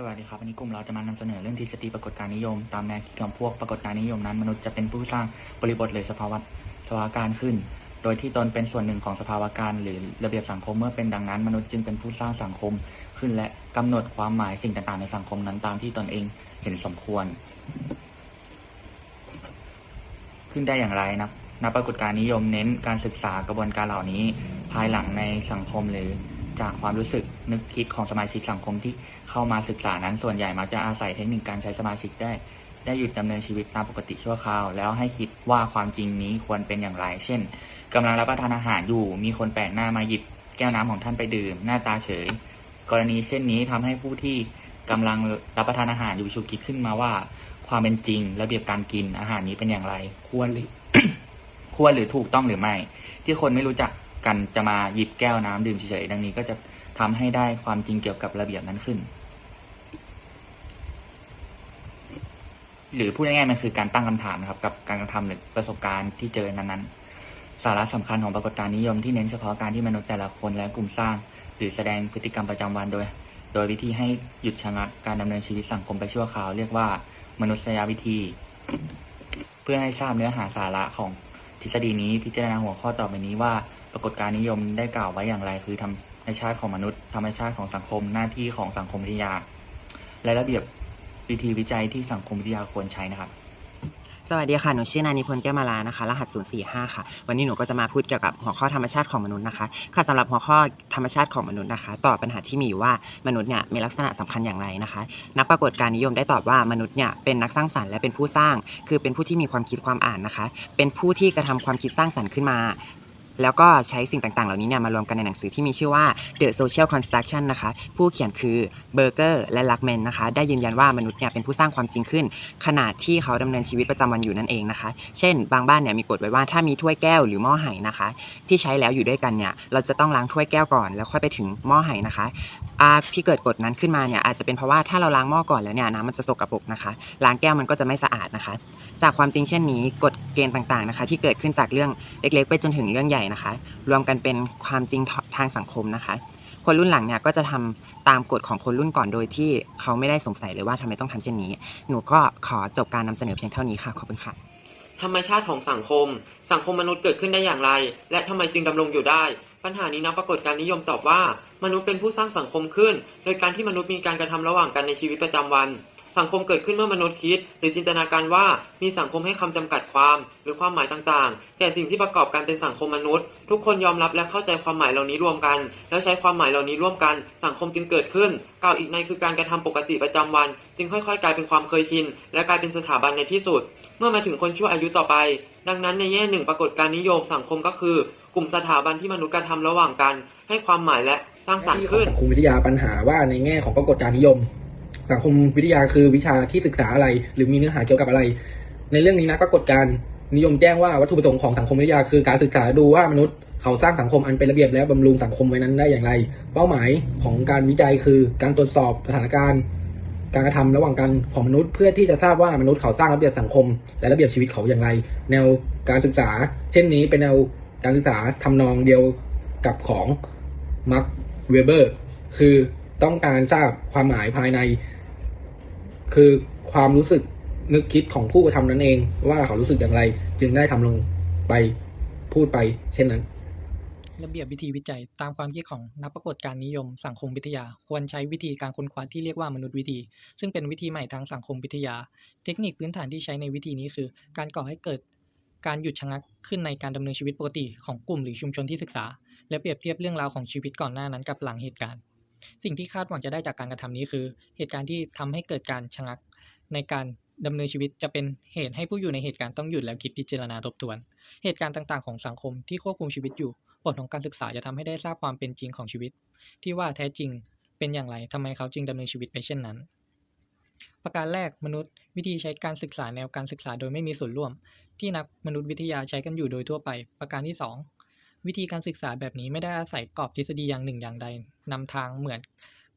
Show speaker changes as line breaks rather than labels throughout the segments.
สวัสดีครับ วันนี้กลุ่มเราจะมานำเสนอเรื่องทฤษฎีปรากฏการณ์นิยม ตามแนวคิดของพวกปรากฏการณ์นิยมนั้น มนุษย์จะเป็นผู้สร้างบริบทหรือสภาวะสภาวะการขึ้น โดยที่ตนเป็นส่วนหนึ่งของสภาวะการหรือระเบียบสังคมเมื่อเป็นดังนั้น มนุษย์จึงเป็นผู้สร้างสังคมขึ้น และกำหนดความหมายสิ่งต่างๆในสังคมนั้นตามที่ตนเองเห็นสมควร ขึ้นได้อย่างไรนะนักปรากฏการณ์นิยมเน้นการศึกษากระบวนการเหล่านี้ ภายหลังในสังคมหรือ จากความรู้สึกนึกคิดของสมาชิกสังคมที่เข้ามาศึกษานั้นส่วนใหญ่มักจะอาศัยเทคนิคการใช้สมาชิกได้ ได้หยุดดำเนินชีวิตตามปกติชั่วคราว แล้วให้คิดว่าความจริงนี้ควรเป็นอย่างไร เช่นกำลังรับประทานอาหารอยู่ มีคนแปลกหน้ามาหยิบแก้วน้ำของท่านไปดื่ม หน้าตาเฉย กรณีเช่นนี้ทำให้ผู้ที่กำลังรับประทานอาหารอยู่ฉุกคิดขึ้นมาว่า ความเป็นจริง ระเบียบการกินอาหารนี้เป็นอย่างไร ควรหรือควรหรือถูกต้องหรือไม่ ที่คนไม่รู้จัก กันจะมาหยิบแก้วน้ำดื่มเฉยๆดังนี้ก็จะทำให้ได้ความจริงเกี่ยวกับระเบียบนั้นขึ้น หรือพูดง่ายๆมันคือการตั้งคำถามนะครับ กับการกระทำหรือประสบการณ์ที่เจอนั้นๆ สาระสำคัญของปรากฏการณ์นิยมที่เน้นเฉพาะการที่มนุษย์แต่ละคนและกลุ่มสร้าง หรือแสดงพฤติกรรมประจำวันโดย โดยวิธีให้หยุดชะงักการดำเนินชีวิตสังคมไปชั่วคราวเรียกว่ามนุษยวิธี เพื่อให้ทราบเนื้อหาสาระของ ทฤษฎีนี้พิจารณาหัวข้อต่อไปนี้ว่า ปรากฏการณ์นิยมได้กล่าวไว้อย่างไร คือธรรมชาติของมนุษย์ธรรมชาติของสังคมหน้าที่ของสังคมวิทยา และระเบียบวิธีวิจัยที่สังคมวิทยาควรใช้นะครับ
สวัสดีค่ะ หนูชื่อนานิพนธ์แก้วมาลานะคะ รหัส 045 ค่ะ วันนี้หนูก็จะมาพูดเกี่ยวกับหัวข้อธรรมชาติของมนุษย์นะคะ ค่ะสำหรับหัวข้อธรรมชาติของมนุษย์นะคะ ตอบปัญหาที่มีอยู่ว่ามนุษย์เนี่ยมีลักษณะสำคัญอย่างไรนะคะ นักปรากฏการนิยมได้ตอบว่ามนุษย์เนี่ยเป็นนักสร้างสรรค์และเป็นผู้สร้าง คือเป็นผู้ที่มีความคิดความอ่านนะคะ เป็นผู้ที่กระทำความคิดสร้างสรรค์ขึ้นมา แล้วก็ใช้สิ่งต่างๆ เหล่านี้เนี่ยมารวมกันในหนังสือที่มีชื่อว่า The Social Construction นะคะ ผู้เขียนคือเบอร์เกอร์และลักแมนนะคะ ได้ยืนยันว่ามนุษย์เนี่ยเป็นผู้สร้างความจริงขึ้นขณะที่เขาดำเนินชีวิตประจำวันอยู่นั่นเองนะคะ เช่น บางบ้านเนี่ยมีกฎไว้ว่าถ้ามีถ้วยแก้วหรือหม้อไหนะคะ ที่ใช้แล้วอยู่ด้วยกันเนี่ยเราจะต้องล้างถ้วยแก้วก่อน แล้วค่อยไปถึงหม้อไหนะคะอาที่เกิดกฎนั้นขึ้นมาเนี่ยอาจจะเป็นเพราะว่าถ้าเราล้างหม้อก่อนแล้วเนี่ยน้ำมันจะสกปรกนะคะล้างแก้วมันก็จะไม่สะอาดนะคะ จากความจริงเช่นนี้กฎเกณฑ์ต่างๆนะคะ ที่เกิดขึ้นจากเรื่องเล็กๆ ไปจนถึงเรื่องใหญ่นะคะ รวมกันเป็นความจริงทางสังคมนะคะ คนรุ่นหลังเนี่ยก็จะทำตามกฎของคนรุ่นก่อนโดยที่เขาไม่ได้สงสัยเลยว่าทำไมต้องทำเช่นนี้ หนูก็ขอจบการนำเสนอเพียงเท่านี้ค่ะขอบคุณค่ะ
ธรรมชาติของสังคม สังคมมนุษย์เกิดขึ้นได้อย่างไร และทำไมจึงดำรงอยู่ได้ ปัญหานี้นักปรากฏการนิยมตอบว่า มนุษย์เป็นผู้สร้างสังคมขึ้น โดยการที่มนุษย์มีการกระทำระหว่างกันในชีวิตประจำวัน สังคมเกิดขึ้นเมื่อมนุษย์คิด หรือจินตนาการว่ามีสังคมให้คำจำกัดความ หรือความหมายต่างๆ แต่สิ่งที่ประกอบกันเป็นสังคมมนุษย์ ทุกคนยอมรับและเข้าใจความหมายเหล่านี้รวมกัน แล้วใช้ความหมายเหล่านี้ร่วมกัน สังคมจึงเกิดขึ้นกล่าวอีกในคือการกระทำปกติประจำวัน จึงค่อยๆ กลายเป็นความเคยชิน และกลายเป็นสถาบันในที่สุด เมื่อมาถึงคนชั่วอายุต่อไป ดังนั้นในแง่หนึ่งปรากฏการนิยมสังคมก็คือ กลุ่มสถาบันที่มนุษย์กระทำระหว่างกัน ให้ความหมายและสร้างสรรค์ขึ้น
สังคมวิทยาปัญหาว่าในแง่ของปรากฏการนิยม สังคมวิทยาคือวิชาที่ศึกษาอะไร หรือมีเนื้อหาเกี่ยวกับอะไร ในเรื่องนี้นักปรากฏการนิยมแจ้งว่าวัตถุประสงค์ของสังคมวิทยาคือการศึกษาดูว่ามนุษย์เขาสร้างสังคมอันเป็นระเบียบและบำรุงสังคมไว้นั้นได้อย่างไร เป้าหมายของการวิจัยคือการตรวจสอบสถานการณ์ การกระทำระหว่างกันของมนุษย์เพื่อที่จะทราบว่ามนุษย์เขาสร้างระเบียบสังคม และระเบียบชีวิตเขาอย่างไร แนวการศึกษา เช่นนี้เป็นแนวการศึกษาทำนองเดียวกับของมาร์คเวเบอร์ คือ ต้องการทราบความหมายภายใน คือความรู้สึกนึกคิดของผู้กระทำนั้นเอง ว่าเขารู้สึกอย่างไร จึงได้ทำลงไปพูดไป เช่นนั้น
ระเบียบวิธีวิจัยตามความคิดของนักปรากฏการนิยมสังคมวิทยา ควรใช้วิธีการค้นคว้าที่เรียกว่ามนุษยวิธี ซึ่งเป็นวิธีใหม่ทางสังคมวิทยา เทคนิคพื้นฐานที่ใช้ในวิธีนี้คือ การก่อให้เกิดการหยุดชะงักขึ้นในการดำเนินชีวิตปกติของกลุ่มหรือชุมชนที่ศึกษา และเปรียบเทียบเรื่องราวของชีวิตก่อนหน้านั้นกับหลังเหตุการณ์ สิ่งที่คาดหวังจะได้จากการกระทำนี้คือ เหตุการณ์ที่ทำให้เกิดการชะงัก ในการดำเนินชีวิตจะเป็นเหตุให้ผู้อยู่ในเหตุการณ์ต้องหยุดแล้วคิดพิจารณาทบทวน เหตุการณ์ต่างๆของสังคมที่ควบคุมชีวิตอยู่ผลของการศึกษาจะทำให้ได้ทราบความเป็นจริงของชีวิต ที่ว่าแท้จริงเป็นอย่างไรทำไมเขาจึงดำเนินชีวิตไปเช่นนั้น ประการแรกมนุษย์ วิธีใช้การศึกษาแนวการศึกษาโดยไม่มีส่วนร่วม ที่นักมนุษยวิทยาใช้กันอยู่โดยทั่วไป ประการที่ 2 วิธีการศึกษาแบบนี้ไม่ได้อาศัยกรอบทฤษฎีอย่างหนึ่งอย่างใดนำทางเหมือน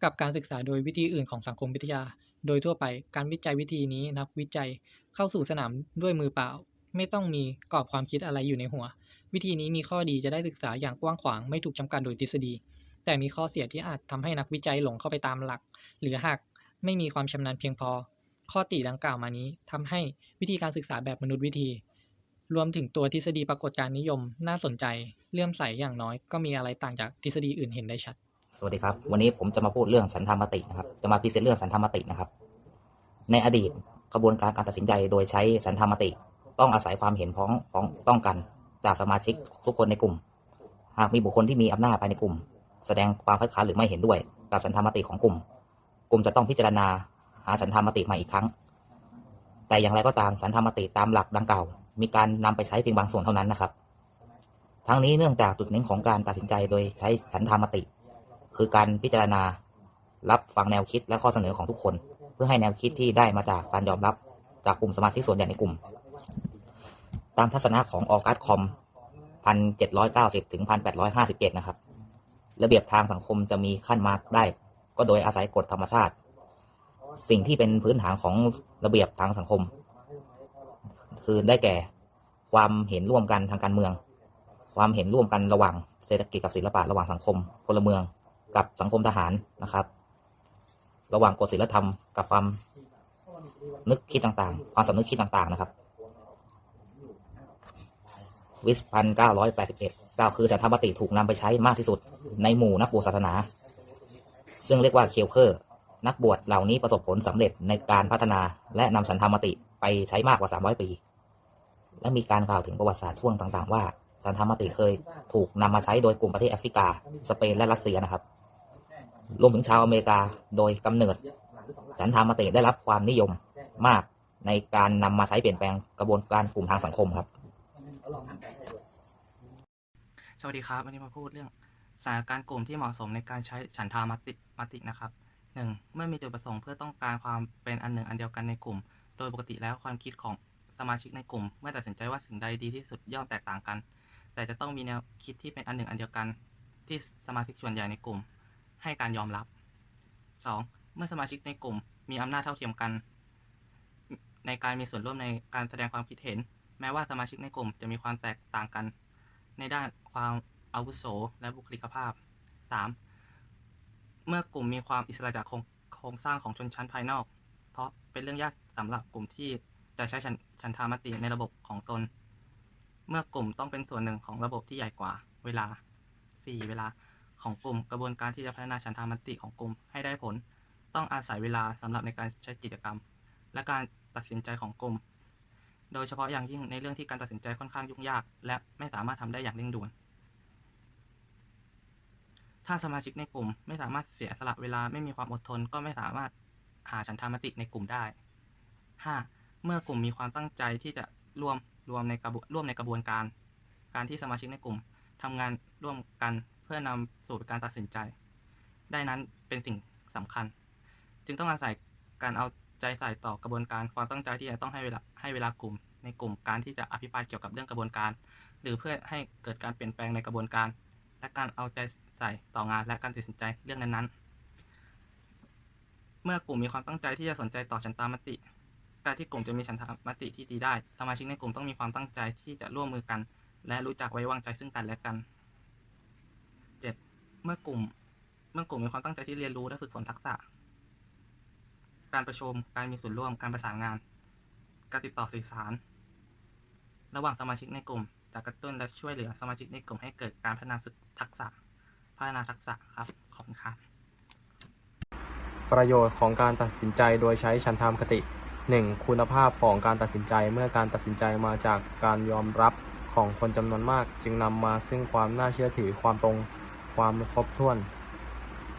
กับการศึกษาโดยวิธีอื่นของสังคมวิทยา โดยทั่วไปการวิจัยวิธีนี้นักวิจัยเข้าสู่สนามด้วยมือเปล่า ไม่ต้องมีกรอบความคิดอะไรอยู่ในหัว วิธีนี้มีข้อดีจะได้ศึกษาอย่างกว้างขวางไม่ถูกจำกัดโดยทฤษฎี แต่มีข้อเสียที่อาจทำให้นักวิจัยหลงเข้าไปตามหลัก หรือหากไม่มีความชำนาญเพียงพอ ข้อติดังกล่าวมานี้ทำให้วิธีการศึกษาแบบมนุษยวิธี รวมถึงตัวทฤษฎีปรากฏการณ์นิยมน่าสนใจเลื่อมใสอย่างน้อยก็มีอะไรต่างจากทฤษฎีอื่นเห็นได้ชัด
สวัสดีครับ วันนี้ผมจะมาพูดเรื่องฉันทามตินะครับ จะมาพิเศษเรื่องฉันทามตินะครับ ในอดีตกระบวนการการตัดสินใจโดยใช้ฉันทามติ ต้องอาศัยความเห็นพ้องพ้องต้องกัน จากสมาชิกทุกคนในกลุ่ม หากมีบุคคลที่มีอำนาจภายในกลุ่ม แสดงความคัดค้านหรือไม่เห็นด้วย กับฉันทามติของกลุ่ม กลุ่มจะต้องพิจารณาหาฉันทามติใหม่อีกครั้ง แต่อย่างไรก็ตามฉันทามติตามหลักดังกล่าว มีการนำไปใช้เพียงบางส่วนเท่านั้นนะครับ ทั้งนี้เนื่องจากจุดเน้นของการตัดสินใจโดยใช้ฉันทามติ คือการพิจารณารับฟังแนวคิดและข้อเสนอของทุกคน เพื่อให้แนวคิดที่ได้มาจากการยอมรับจากกลุ่มสมาชิกส่วนใหญ่ในกลุ่ม ตามทัศนะของออกัสคอม1790ถึง1857นะครับ ระเบียบทางสังคมจะมีขั้นมาร์กได้ ก็โดยอาศัยกฎธรรมชาติ สิ่งที่เป็นพื้นฐานของระเบียบทางสังคม คือได้แก่ ความเห็นร่วมกันทางการเมือง ความเห็นร่วมกันระหว่างเศรษฐกิจกับศิลปะระหว่างสังคมพลเมือง กับสังคมทหารนะครับ ระหว่างกฎศีลธรรม กับความนึกคิดต่างๆ ความสำนึกคิดต่างๆนะครับ วิสพันเก้าร้อยแปดสิบเอ็ดก้าคือจันทมติถูกนำไปใช้มากที่สุด ในหมู่นักบวชศาสนา ซึ่งเรียกว่าเคลเคอร์ นักบวชเหล่านี้ประสบผลสำเร็จในการพัฒนาและนำสันธรรมติไปใช้มากกว่า 300 ปี และมีการกล่าวถึงประวัติศาสตร์ช่วงต่างๆ ว่าสันธรรมติเคยถูกนำมาใช้โดยกลุ่มประเทศแอฟริกา สเปนและรัสเซียนะครับรวมถึงชาวอเมริกาโดยกำเนิด สันธรรมติได้รับความนิยมมากในการนำมาใช้เปลี่ยนแปลงกระบวนการกลุ่มทางสังคมครับ
สวัสดีครับวันนี้มาพูดเรื่องสถานการณ์กลุ่มที่เหมาะสมในการใช้ฉันทามติมตินะครับหนึ่งเมื่อมีจุดประสงค์เพื่อต้องการความเป็นอันหนึ่งอันเดียวกันในกลุ่ม โดยปกติแล้วความคิดของ สมาชิกในกลุ่ม เมื่อตัดสินใจว่าสิ่งใดดีที่สุดย่อมแตกต่างกัน แต่จะต้องมีแนวคิดที่เป็นอันหนึ่งอันเดียวกัน ที่สมาชิกส่วนใหญ่ในกลุ่ม ให้การยอมรับ 2. เมื่อสมาชิกในกลุ่ม มีอำนาจเท่าเทียมกัน ในการมีส่วนร่วมในการแสดงความคิดเห็น แม้ว่าสมาชิกในกลุ่มจะมีความแตกต่างกัน ในด้านความอาวุโส และบุคลิกภาพ 3. เมื่อกลุ่มมีความอิสระจากโครงโครงสร้างของชนชั้นภายนอก เพราะเป็นเรื่องยากสำหรับกลุ่มที่ จะใช้ชันชันทามติในระบบของตน เมื่อกลุ่มต้องเป็นส่วนหนึ่งของระบบที่ใหญ่กว่า เวลา 4. เวลาของกลุ่ม กระบวนการที่จะพัฒนาฉันทามติของกลุ่มให้ได้ผล ต้องอาศัยเวลาสำหรับในการใช้กิจกรรม และการตัดสินใจของกลุ่ม โดยเฉพาะอย่างยิ่งในเรื่องที่การตัดสินใจค่อนข้างยุ่งยาก และไม่สามารถทำได้อย่างเร่งด่วนถ้าสมาชิกในกลุ่มไม่สามารถเสียสละเวลาไม่มีความอดทน ก็ไม่สามารถหาฉันทามติในกลุ่มได้ 5. เมื่อกลุ่มมีความตั้งใจที่จะร่วมรวมในกระบวนร่วมในกระบวนการ การที่สมาชิกในกลุ่มทำงานร่วมกันเพื่อนำสู่การตัดสินใจ ได้นั้นเป็นสิ่งสำคัญ จึงต้องอาศัยการเอาใจใส่ต่อกระบวนการความตั้งใจที่จะต้องให้เวลาให้เวลากลุ่ม ในกลุ่มการที่จะอภิปรายเกี่ยวกับเรื่องกระบวนการ หรือเพื่อให้เกิดการเปลี่ยนแปลงในกระบวนการ และการเอาใจใส่ต่องานและการตัดสินใจเรื่องนั้นๆ เมื่อกลุ่มมีความตั้งใจที่จะสนใจต่อฉันตามติ การที่กลุ่มจะมีฉันทามติที่ดีได้ สมาชิกในกลุ่มต้องมีความตั้งใจที่จะร่วมมือกัน และรู้จักไว้วางใจซึ่งกันและกัน 7. เมื่อกลุ่ม เมื่อกลุ่มมีความตั้งใจที่เรียนรู้และฝึกฝนทักษะ การประชุม การมีส่วนร่วม การประสานงาน การติดต่อสื่อสาร ระหว่างสมาชิกในกลุ่มจะกระตุ้นและช่วยเหลือสมาชิกในกลุ่มให้เกิดการพัฒนาทักษะ พัฒนาทักษะครับ ขอบคุณครับ
ประโยชน์ของการตัดสินใจโดยใช้ฉันทามคติ 1. คุณภาพของการตัดสินใจเมื่อการตัดสินใจมาจากการยอมรับของคนจำนวนมาก จึงนำมาซึ่งความน่าเชื่อถือความตรงความครบถ้วน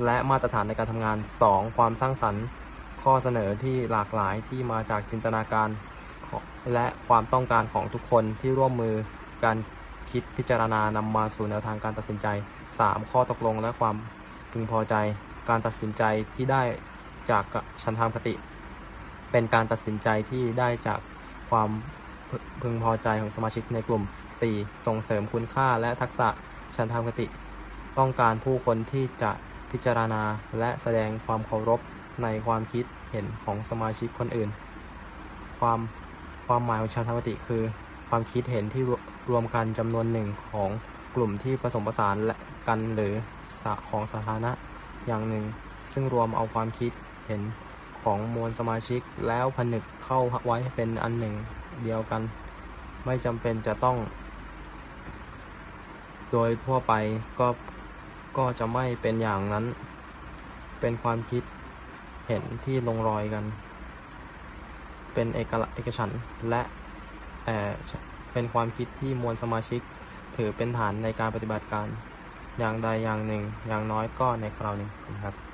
และมาตรฐานในการทำงาน 2. ความสร้างสรรค์ข้อเสนอที่หลากหลายที่มาจากจินตนาการ และความต้องการของทุกคนที่ร่วมมือการคิดพิจารณานำมาสู่แนวทางการตัดสินใจ 3. ข้อตกลงและความพึงพอใจ การตัดสินใจที่ได้จากฉันทามคติ เป็นการตัดสินใจที่ได้จากความพึงพอใจของสมาชิกในกลุ่ม 4. ส่งเสริมคุณค่าและทักษะฉันทามคติ ต้องการผู้คนที่จะพิจารณาและแสดงความเคารพในความคิดเห็นของสมาชิกคนอื่น ความความหมายของฉันทามติคือ ความคิดเห็นที่รวมกันจำนวนหนึ่งของกลุ่มที่ผสมผสานและกันหรือสะของสาธารณะอย่างหนึ่ง ซึ่งรวมเอาความคิดเห็น ของมวลสมาชิกแล้วผนึกเข้าไว้เป็นอันหนึ่งเดียวกัน ไม่จำเป็นจะต้อง โดยทั่วไปก็ก็จะไม่เป็นอย่างนั้น เป็นความคิดเห็นที่ลงรอยกัน เป็นเอกละเอกฉันท์และเอ่อเป็นความคิดที่มวลสมาชิกถือเป็นฐานในการปฏิบัติการ อย่างใดอย่างหนึ่ง อย่างน้อยก็ในคราวหนึ่งครับ